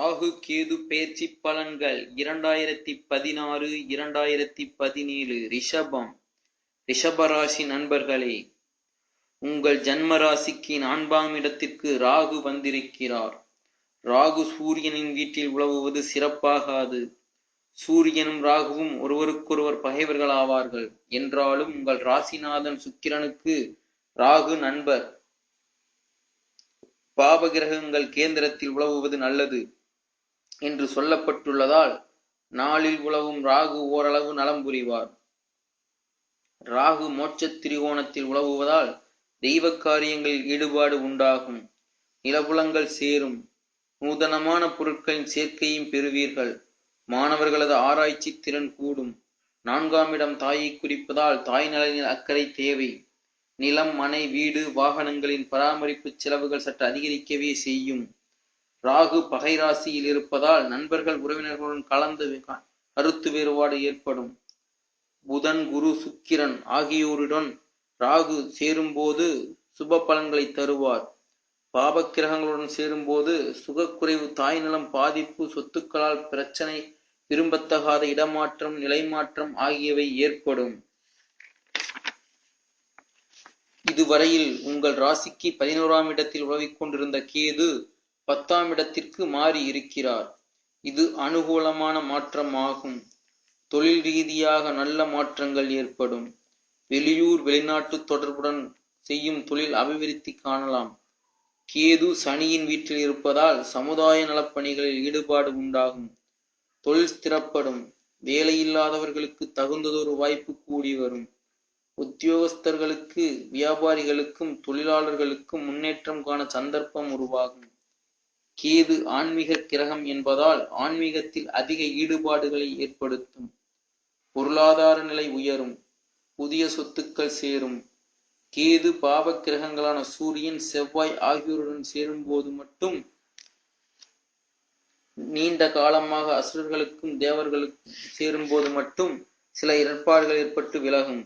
ராகு கேது பெயர்ச்சி பலன்கள் இரண்டாயிரத்தி பதினாறு இரண்டாயிரத்தி பதினேழு. ரிஷபம். ரிஷபராசி நண்பர்களே உங்கள் ஜன்ம ராசிக்கு நான்காம் இடத்திற்கு ராகு வந்திருக்கிறார். ராகு சூரியனின் வீட்டில் உழவுவது சிறப்பாகாது. சூரியனும் ராகுவும் ஒருவருக்கொருவர் பகைவர்கள் ஆவார்கள். என்றாலும் உங்கள் ராசிநாதன் சுக்கிரனுக்கு ராகு நண்பர். பாபகிரகங்கள் கேந்திரத்தில் உழவுவது நல்லது. என்று சொல்லப்பட்டுள்ளதால் நாளில் உழவும் ராகு ஓரளவு நலம் புரிவார். ராகு மோட்ச திரிகோணத்தில் உழவுவதால் தெய்வ காரியங்களில் ஈடுபாடு உண்டாகும். நிலபுலங்கள் சேரும். நூதனமான பொருட்களின் சேர்க்கையும் பெறுவீர்கள். மாணவர்களது ஆராய்ச்சி திறன் கூடும். நான்காம் இடம் தாயை குறிப்பதால் தாய் நலனில் அக்கறை தேவை. நிலம் மனை வீடு வாகனங்களின் பராமரிப்பு செலவுகள் சற்று அதிகரிக்கவே செய்யும். ராகு பகை ராசியில் இருப்பதால் நண்பர்கள் உறவினர்களுடன் கலந்து கருத்து வேறுபாடு ஏற்படும். புதன் குரு சுக்கிரன் ஆகியோருடன் ராகு சேரும்போது சுப பலன்களை தருவார். பாபக்கிரகங்களுடன் சேரும்போது சுகக்குறைவு தாய் நலம் பாதிப்பு சொத்துக்களால் பிரச்சனை விரும்பத்தகாத இடமாற்றம் நிலைமாற்றம் ஆகியவை ஏற்படும். இதுவரையில் உங்கள் ராசிக்கு பதினோராம் இடத்தில் உழவிக் கொண்டிருந்த கேது பத்தாம் இடத்திற்கு மாறி இருக்கிறார். இது அனுகூலமான மாற்றம் ஆகும் தொழில் ரீதியாக நல்ல மாற்றங்கள் ஏற்படும். வெளியூர் வெளிநாட்டு தொடர்புடன் செய்யும் தொழில் அபிவிருத்தி காணலாம். கேது சனியின் வீட்டில் இருப்பதால் சமுதாய நலப்பணிகளில் ஈடுபாடு உண்டாகும். தொழில் ஸ்திரப்படும். வேலையில்லாதவர்களுக்கு தகுந்ததொரு வாய்ப்பு கூடி வரும். உத்தியோகஸ்தர்களுக்கு வியாபாரிகளுக்கும் தொழிலாளர்களுக்கும் முன்னேற்றம் காண சந்தர்ப்பம் உருவாகும். கேது ஆன்மீக கிரகம் என்பதால் ஆன்மீகத்தில் அதிக ஈடுபாடுகளை ஏற்படுத்தும். பொருளாதார நிலை உயரும் புதிய சொத்துக்கள் சேரும். கேது பாவ கிரகங்களான சூரியன் செவ்வாய் ஆகியோருடன் சேரும் போது மட்டும் நீண்ட காலமாக அசுரர்களுக்கும் தேவர்களுக்கும் சேரும்போது மட்டும் சில இடர்பாடுகள் ஏற்பட்டு விலகும்.